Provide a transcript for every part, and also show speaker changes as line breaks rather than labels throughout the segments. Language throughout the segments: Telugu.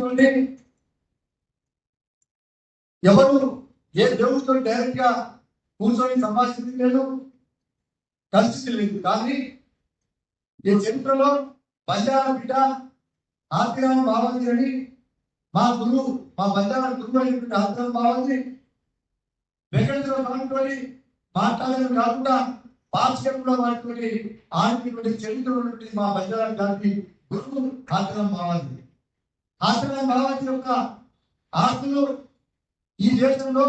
చూడండి, ఎవరు ఏ దేవుడితో డైరెక్ట్గా కూర్చొని సంభాషించలేదు కలిసి లేదు కానీ ఈ చరిత్రలో బంజారా బిడ్డ ఆత్మీరామ బాబాజీ అని మా గురువు మా బంజారా గురువు అయినటువంటి ఆత్మీరామ బాబాజీ వెంకటేశ్వర స్వామితోటి మాట్లాడడం కాకుండా పాఠశాలలో వాటితోటి ఆడినటువంటి చరిత్ర ఉన్నటువంటి మా బంజారా గారికి గురువు ఆత్మీరామ బాబాజీ ఆత్మీరామ బాబాజీ యొక్క ఆస్తులు ఈ దేశంలో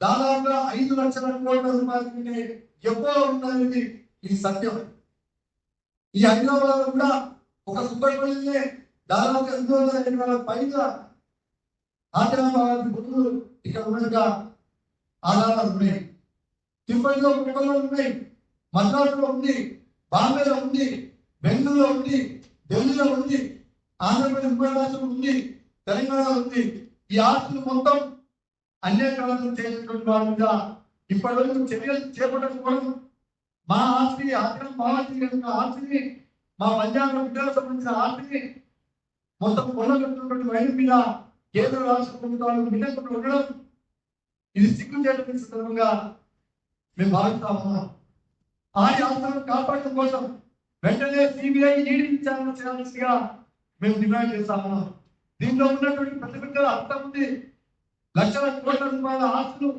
దాదాపుగా ఐదు లక్షల కోట్ల రూపాయల కంటే ఎక్కువ ఉన్నది ఇది సత్యం. ఈ హైదరాబాద్ కూడా ఒక సుబ్బడిపల్లినే దాదాపు ఎనిమిది వందల ఎనిమిది ఎకరాల పైగా ఆచరణబాద్ గుర్తులు ఇక్కడ ఉన్నట్టుగా ఆధారాలు ఉన్నాయి. తిరుపతిలో కుక్కలో ఉన్నాయి మద్రాసులో ఉంది బాంబేలో ఉంది బెంగళూరులో ఉంది ఢిల్లీలో ఉంది ఆంధ్రప్రదేశ్ ఉమ్మడి రాష్ట్రంలో ఉంది తెలంగాణలో ఉంది. ఈ ఆస్తులు మొత్తం అన్య చేసినటువంటి వారి మీద ఇప్పటి వరకు చర్యలు చేపట్టకపోవడం మా ఆస్తి ఆగ్రహం మా కనుక ఆస్తిని మా పంజాబ్ విద్యాలకు సంబంధించిన ఆస్తిని మొత్తం కొనగొట్టుకున్నటువంటి వైద్యం మీద కేంద్ర రాష్ట్ర ప్రభుత్వాలు వినకుండా ఉండడం ఇది సిగ్గు చేయడం సందర్భంగా మేము భావిస్తా ఉన్నాం. ఆ ఆస్తులను కాపాడడం కోసం వెంటనే సిబిఐ ఈడీ విచారణ చేయాల్సిందిగా మేము డిమాండ్ చేస్తామా. ఉన్నాం దీంట్లో ఉన్నటువంటి ప్రతి బిడ్డల అర్థం ఉంది. లక్షల కోట్ల రూపాయల ఆస్తులు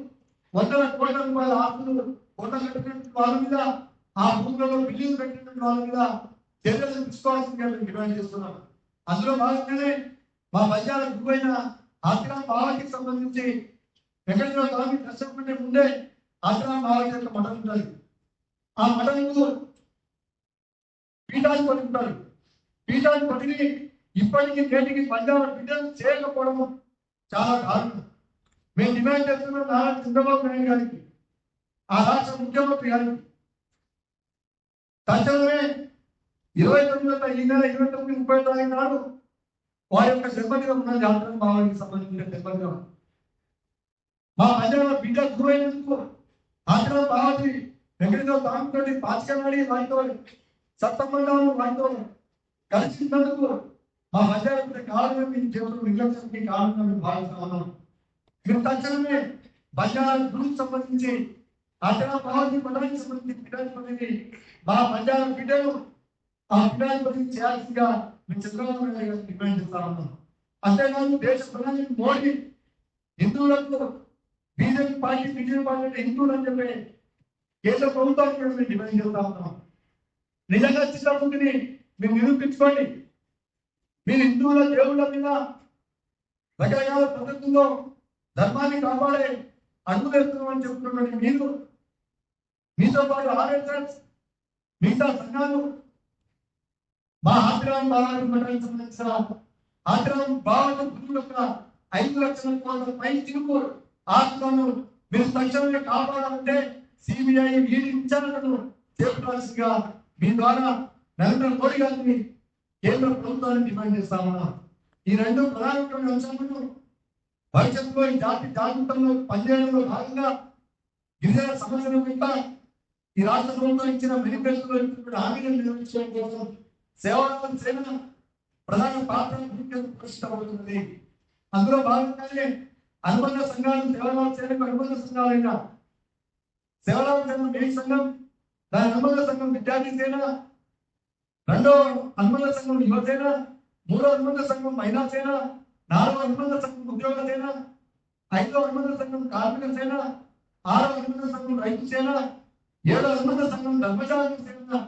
వందల కోట్ల రూపాయల ఆస్తులు కోట కట్టినటువంటి వాళ్ళ మీద ఆ భూములలో బిల్లులు కట్టినటువంటి వాళ్ళ మీద చర్యలు తీసుకోవాల్సిందిగా మేము డిమాండ్ చేస్తున్నాం అందులో భాగంగానే మా మధ్యాహ్న గురువైన ఆశ్రమ భావానికి సంబంధించి వెంకటేశ్వర స్వామి దర్శనం కంటే ముందే ఆశ్రమ భావానికి యొక్క మఠం ఉంటుంది ఆ మఠంకు పీఠాన్ని పట్టుకుంటారు పీఠాన్ని పట్టుకుని ఇప్పటికీ నేటికి పంజాబ్ బిడ్డలు చేయకపోవడం చాలా దారుణం. మేము డిమాండ్ చేస్తున్నాం నారా చంద్రబాబు నాయుడు గారికి ఆ రాష్ట్ర ముఖ్యమంత్రి గారికి తక్షణమే ఇరవై తొమ్మిది ఈ నెల ఇరవై తొమ్మిది ముప్పై తారీఖు నాడు వారి యొక్క దెబ్బతిగా ఉన్న జాతర భావానికి సంబంధించిన దెబ్బతిగా మా ప్రజల బిడ్డ గురైనందుకు ఆచరణ భావాన్ని వెంకటేశ్వర స్వామితోటి పాచకనాడి వారితో సప్తమండాలు వారితో కలిసినందుకు ఆ మధ్య కాలంలో మీ జీవితంలో నిర్లక్ష్యం కాలంలో మేము భావిస్తా ఉన్నాం మీరు తక్షణమే బంజారా గురించి సంబంధించి ఆచరణ భావాన్ని పదవికి సంబంధించి పీఠాధిపతిని మా బంజారా బిడ్డలు ఆ పీఠాధిపతిని చేయాల్సిందిగా మేము చంద్రబాబు నాయుడు గారు డిమాండ్ చేస్తా ఉన్నాం అంతేకాదు దేశ ప్రధాని మోడీ హిందువులకు బీజేపీ పార్టీ బీజేపీ పార్టీ అంటే హిందువులు అని చెప్పి కేంద్ర ప్రభుత్వానికి మేము డిమాండ్ చేస్తా ఉన్నాం. నిజంగా చిత్తముఖిని మేము నిరూపించుకోండి. మీ హిందువుల దేవుళ్ళ మీద రకరకాల పద్ధతుల్లో ధర్మాన్ని కాపాడే అడుగులేస్తున్నామని చెప్తున్నటువంటి మీరు మీతో పాటు ఆర్ఎస్ఎస్ మిగతా సంఘాలు మా ఆగ్రహం భావానికి మండలికి సంబంధించిన ఆగ్రహం భావాల గురువు యొక్క ఐదు లక్షల కోట్ల పై తిరుగు ఆత్మను మీరు తక్షణమే కాపాడాలంటే సిబిఐ ఈడీ విచారణను చేపట్టాల్సిందిగా మీ ద్వారా నరేంద్ర మోడీ గారిని కేంద్ర ప్రభుత్వాన్ని డిమాండ్ చేస్తా ఈ రెండు ప్రధానమైన అంశాలను భవిష్యత్తులో ఈ జాతి జాగ్రత్తలో పనిచేయడంలో భాగంగా గిరిజన సమస్యల మీద ఈ రాష్ట్ర ప్రభుత్వం ఇచ్చిన మేనిఫెస్టోలో ఇచ్చినటువంటి హామీలను నిర్వహించడం కోసం సేవా సేన ప్రధాన పాత్ర ప్రతిష్టమవుతున్నది అందులో భాగంగానే అనుబంధ సంఘాలు సేవలాభ సేనకు అనుబంధ సంఘాలైన సేవలాభ సేన మెయిన్ సంఘం దాని అనుబంధ సంఘం విద్యార్థి సేన రెండో అనుబంధ సంఘం యువసేన మూడో అనుబంధ సంఘం మహిళా సేన నాలుగో అనుబంధ సంఘం ఉద్యోగ సేన ఐదో అనుబంధ సంఘం కార్మిక సేన ఆరో అనుబంధ సంఘం రైతు సేన ఏడో అనుబంధ సంఘం ధర్మశాల సేన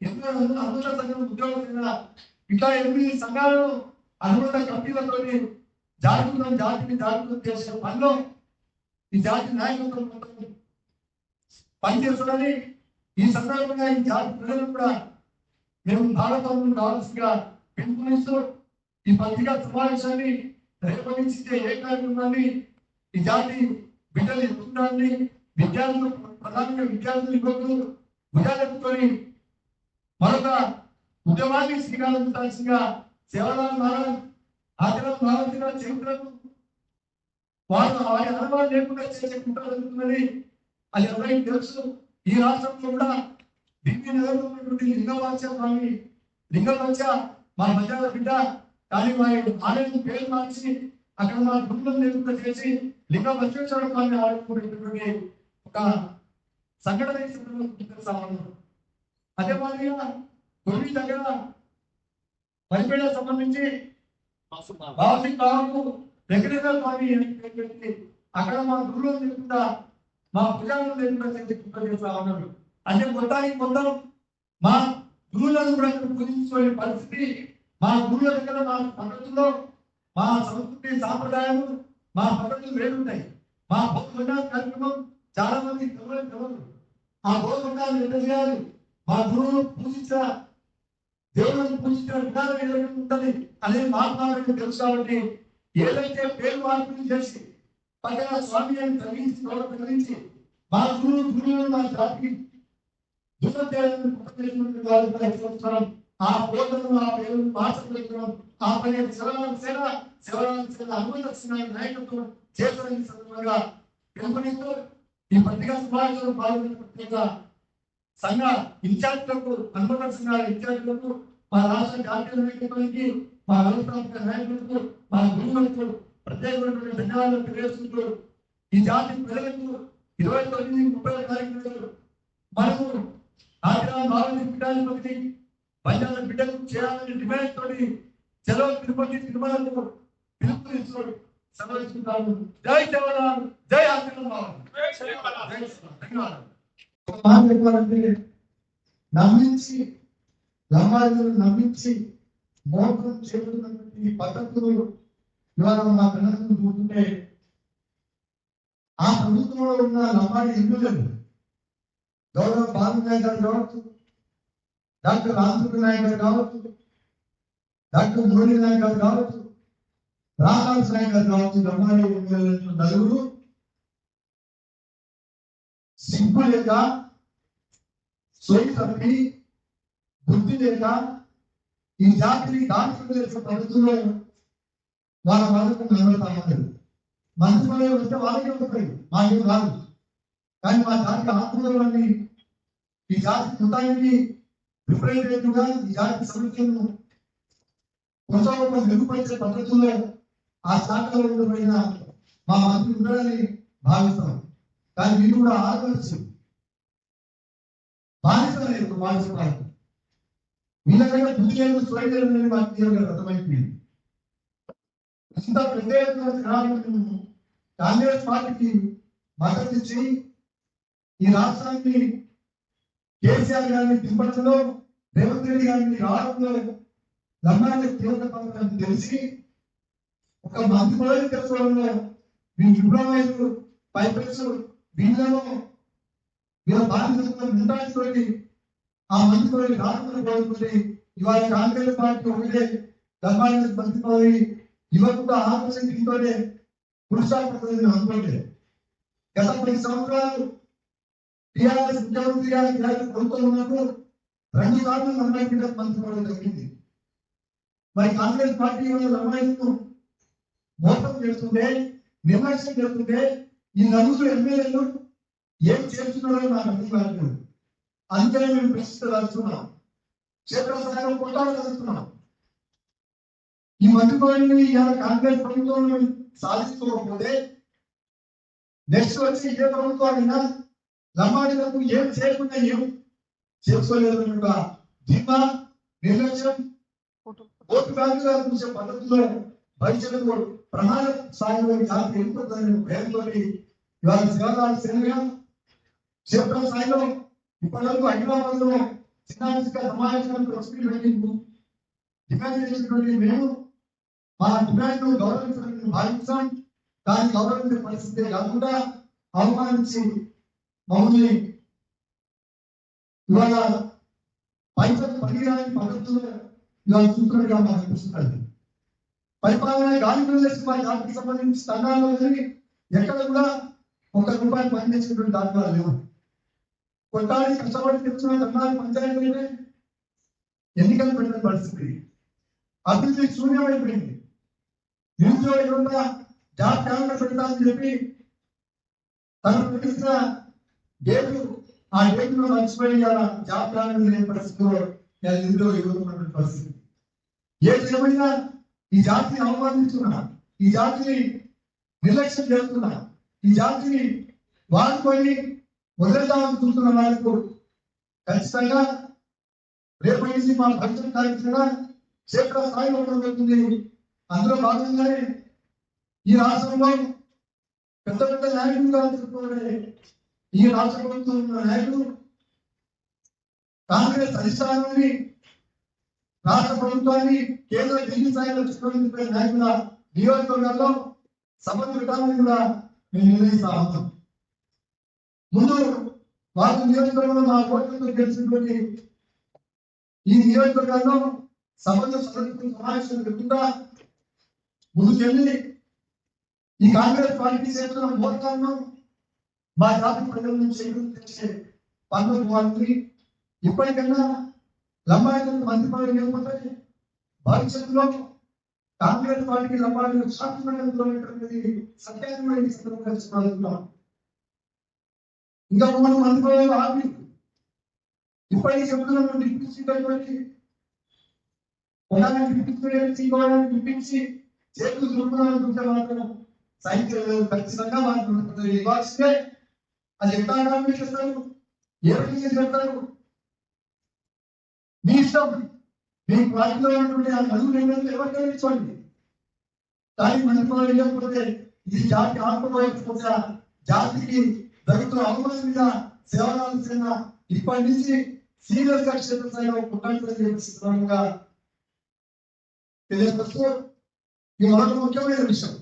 ఎనిమిదో అనుబంధ సంఘం ఉద్యోగ సేన ఇట్లా ఎనిమిది సంఘాలు అనుబంధ కమిటీలతో జాగృతం జాతిని జాగృతం చేసే పనిలో ఈ జాతి నాయకత్వం పనిచేస్తుందని ఈ సందర్భంగా ఈ జాతి ప్రజలను కూడా మేము భారతం కావాల్సిందిగా పిలుపునిస్తూ ఈ పత్రికా సమావేశాన్ని రేపటించే ఏ కార్యక్రమాన్ని ఈ జాతి బిడ్డలు ఎత్తుండాలని విద్యార్థులు ప్రధానంగా విద్యార్థులు యువకులు భుజాలెత్తుకొని మరొక ఉద్యమాన్ని శ్రీకారం చుట్టాల్సిందిగా సేవలాల్ నారాయణ ఆగ్రహం భావించిన చరిత్రను వారు వారి అనుభవం లేకుండా చేసే కుట్ర జరుగుతున్నది అది ఎవరైనా తెలుసు? ఈ రాష్ట్రంలో కూడా ఢిల్లీ నగరంలో లింగవాచ కానీ లింగవాచ మా మధ్యాహ్న బిడ్డ కానీ వారి ఆలయం పేరు మార్చి అక్కడ మా గుండెలు నిలుపుత చేసి లింగ బసవేశ్వర కానీ ఆడుకునేటువంటి ఒక సంఘటన ఈ అదే మాదిరిగా గురి దగ్గర పరిపేట సంబంధించి బాబు బాబు దగ్గరగా స్వామి అని అక్కడ మా గురువులు నిలుపుతా మా భుజాలను నిలుపుతా చేసి గుర్తు చేస్తా ఉన్నాడు అంటే మొత్తానికి మొత్తం మా గురువులను కూడా పూజించుకునే పరిస్థితి మా గురువుల దగ్గర మా పద్ధతుల్లో మా సంస్కృతి సాంప్రదాయాలు మా పద్ధతులు వేరుంటాయి. మా భోజన కార్యక్రమం చాలా మంది తెలియదు తెలియదు ఆ భోజనాలు ఎంత చేయాలి? మా గురువును పూజించిన దేవుడిని పూజించిన విధానం ఏదైనా ఉంటుంది అనేది మహాత్మాలకు తెలుసు కాబట్టి ఏదైతే పేరు మార్పులు చేసి పక్కన స్వామి అని తగ్గించి తగ్గించి మా గురువు గురువులను మా జాతికి దూరం చేయాలని పుట్టినటువంటి వారు సంవత్సరం ఆ బోధనను ఆ పేరును మార్చగలుగుతున్నాం. ఆ పని శివరామ సేన శివరామ సేన అనుమతిస్తున్న నాయకత్వం చేసిన సందర్భంగా పిలుపునిస్తూ ఈ పత్రికా సమావేశంలో పాల్గొన్న ప్రత్యేక సంఘ ఇన్ఛార్జ్లకు అనుమతి సంఘాల ఇన్ఛార్జ్లకు మా రాష్ట్ర జాతీయ నాయకత్వానికి మా వ్యవస్థాపక నాయకులకు మా గురువులకు ప్రత్యేకమైనటువంటి ధన్యవాదాలు తెలియజేసుకుంటూ ఈ జాతి ప్రజలకు ఇరవై తొమ్మిది ముప్పై కార్యక్రమాలు మనం భావన పీఠాధిపతి పంచాల బిడ్డలు చేయాలని డిమాండ్ తోటి చెలవు తిరుపతి తిరుమలకు పిలుపునిస్తున్నాడు సమర్పిస్తున్నాను జై జవహర్లాల్ జై
చెప్పాలంటే నమ్మించి నమ్మించి మోసం చేస్తున్నటువంటి పద్ధతులు ఇవాళ మా కన్నలను చూస్తుంటే ఆ ప్రభుత్వంలో ఉన్న గౌరవ బాలు నాయక్ గారు డాక్టర్ రామకృష్ణ నాయక్ గారు కావచ్చు డాక్టర్ మురళీ నాయక్ గారు కావచ్చు రామదాస్ నాయక్ గారు కావచ్చు లంబాడి నలుగురు సిగ్గు లేక సోయి తప్పి బుద్ధి లేక ఈ జాతిని దాటుకుని చేసే పద్ధతుల్లో వాళ్ళ వాళ్ళకు నిలబడతామన్నారు మంచి పనులు వస్తే వాళ్ళకే వస్తాయి మాకేం రాదు. కానీ మా జాతికి ఆత్మలో ఈ జాతి మొత్తానికి విపరీతంగా ఈ జాతి సమస్యలను కొనసాగడం మెరుగుపరిచే పద్ధతుల్లో ఆ శాఖలో ఉండబడిన మా మంత్రి ఉండాలని భావిస్తాం. కానీ మీరు కూడా ఆలోచించి. బానిస లేదు బానిస కాదు వీళ్ళకంటే బుద్ధి లేదు స్వయం లేదని మాకు క్లియర్గా అర్థమైపోయింది. ఇంత పెద్ద ఎత్తున జనాలను కాంగ్రెస్ పార్టీకి మద్దతు ఇచ్చి ఈ రాష్ట్రాన్ని కేసీఆర్ గారిని దింపడంలో రేవంత్ రెడ్డి గారిని రావడంలో లంబాన్ని తీవ్రత పథకాన్ని తెలిసి ఒక మంత్రి పదవి తెచ్చుకోవడంలో మీ విభ్రమైలు పైపెచ్చు వీళ్ళలో వీళ్ళ బాధ్యతలు ఉండాల్సి ఆ మంత్రి పదవి రాకుండా పోతుంది ఇవాళ కాంగ్రెస్ పార్టీ ఒకటే లంబాన్ని మంత్రి పదవి ఇవ్వకుండా ఆలోచించుకుంటూనే పురుషాపడుతుంది అనుకోలేదు గత పది సంవత్సరాలు టీఆర్ఎస్ ముఖ్యమంత్రి గారు ఇలాంటి ప్రభుత్వం ఉన్నప్పుడు రెండు సార్లు లంబాయి కింద పంచుకోవడం జరిగింది. మరి కాంగ్రెస్ పార్టీ వాళ్ళ లంబాయిను మోసం చేస్తుంటే నిర్లక్ష్యం చేస్తుంటే ఈ నలుగురు ఎమ్మెల్యేలు ఏం చేస్తున్నారో నాకు అర్థం కాదు అందుకనే మేము ప్రశ్నించదలుచుకున్నాం క్షేత్రస్థాయిలో కొట్టాలనుకుంటున్నాం ఈ మంత్రిపదవిని ఇవాళ కాంగ్రెస్ ప్రభుత్వం సాధించుకోకపోతే నెక్స్ట్ వచ్చి ఏ ప్రభుత్వాలైనా లంబాడీలకు ఏం చేయకుండా ఏం చేసుకోలేదు ఒక ధీమా నిర్లక్ష్యం ఓటు బ్యాంకుగా చూసే పద్ధతిలో భవిష్యత్తు ప్రమాణ స్థాయిలో జాతి వెళ్ళిపోతుందని భయంతో ఇవాళ శివరాజు సేనగా క్షేత్ర స్థాయిలో ఇప్పటివరకు హైదరాబాద్లో చిన్న సమావేశానికి ప్రశ్నలు వెళ్ళింది డిమాండ్ చేసినటువంటి మేము మా డిమాండ్ గౌరవించడానికి భావించాం దాన్ని గౌరవించే పరిస్థితి కాకుండా అవమానించి మమ్మల్ని ఇవాళ పైసలు పనికిరాని పద్ధతుల్లో ఇవాళ చూస్తున్నట్టుగా మాకు అనిపిస్తున్నది. పరిపాలన గాలి ప్రదేశ్ మా జాతికి సంబంధించి స్థానాల్లో కానీ ఎక్కడ కూడా ఒక రూపాయి పనిచేసినటువంటి దాఖలా లేవు. కొట్టాలి కష్టపడి తెచ్చుకున్న తండాలు పంచాయతీ ఎన్నికలు పెట్టిన పరిస్థితి. అభివృద్ధి శూన్యమైపోయింది నిరుద్యోగ జాబ్ క్యాలెండర్ పెడతామని చెప్పి తను పెట్టిన డేట్లు ఆ డేట్లు మర్చిపోయి ఇవాళ లేని పరిస్థితిలో ఇవాళ నిరుద్యోగ పరిస్థితి. ఏ ఏమైనా ఈ జాతిని అవమానిస్తున్నా ఈ జాతిని నిర్లక్ష్యం చేస్తున్నా ఈ జాతిని వాడుకొని వదిలేద్దామని చూస్తున్న వాళ్ళకు ఖచ్చితంగా రేపటి నుంచి మా భవిష్యత్ కార్యక్రమంగా క్షేత్ర స్థాయిలో ఉండడం జరుగుతుంది. అందులో భాగంగానే ఈ రాష్ట్రంలో పెద్ద పెద్ద నాయకులుగా చెప్పుకోవాలి ఈ రాష్ట్ర ప్రభుత్వం నాయకులు కాంగ్రెస్ అధిష్టానాన్ని రాష్ట్ర ప్రభుత్వాన్ని కేంద్ర ఢిల్లీ స్థాయిలో చిత్రీకరించిన నాయకుల నియోజకవర్గాల్లో సంబంధ విధానాన్ని కూడా మేము నిర్ణయిస్తా ఉంటాం ముందు వాళ్ళ నియోజకవర్గంలో మా కోరికలతో గెలిచినటువంటి ఈ నియోజకవర్గాల్లో సంబంధ సమావేశం పెట్టుకుంటా ముందుకెళ్ళి ఈ కాంగ్రెస్ పార్టీ చేస్తున్న మోసాలను మా జాతి ప్రజల నుంచి తెచ్చే పనులు వాళ్ళని ఇప్పటికన్నా లంబాడీలకు మంత్రి పదవి లేకపోతే భవిష్యత్తులో కాంగ్రెస్ పార్టీకి లంబాడీలకు శాశ్వతమైనటువంటి సత్యాన్ని కూడా సందర్భంగా ఇంకా మనం మంత్రి పదవి ఆపి ఇప్పటికీ చెబుతున్నాం డిప్యూటీ స్పీకర్ ఒకదాన్ని డిప్యూటీ ఇంకోదాన్ని చేతులు దుర్పడాలని చూస్తే మాత్రం సైనికులు ఖచ్చితంగా వాళ్ళు ఇవ్వాల్సిందే అది ఎట్లా అకామిడేట్ చేస్తారు ఏ విధంగా చేస్తారు మీ ఇష్టం. మీ పార్టీలో ఉన్నటువంటి ఆ నలుగురు ఎమ్మెల్యేలు ఎవరికైనా ఇచ్చుకోండి. కానీ మంత్రి లేకపోతే ఇది జాతి ఆత్మపోయకపోతే జాతికి జరుగుతున్న అవమానం మీద సేవలాల్సిన ఇప్పటి నుంచి సీరియస్గా క్షేత్ర స్థాయిలో ఉండాలని తెలియపరుస్తూ ఈ మరొక ముఖ్యమైన విషయం.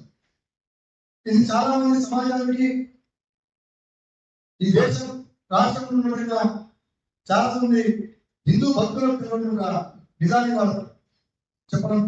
ఇది చాలా మంది సమాజానికి ఈ దేశం రాష్ట్రంలో ఉన్నటువంటి చాలా మంది హిందూ భక్తులకు నిజాన్ని వాళ్ళు చెప్పడం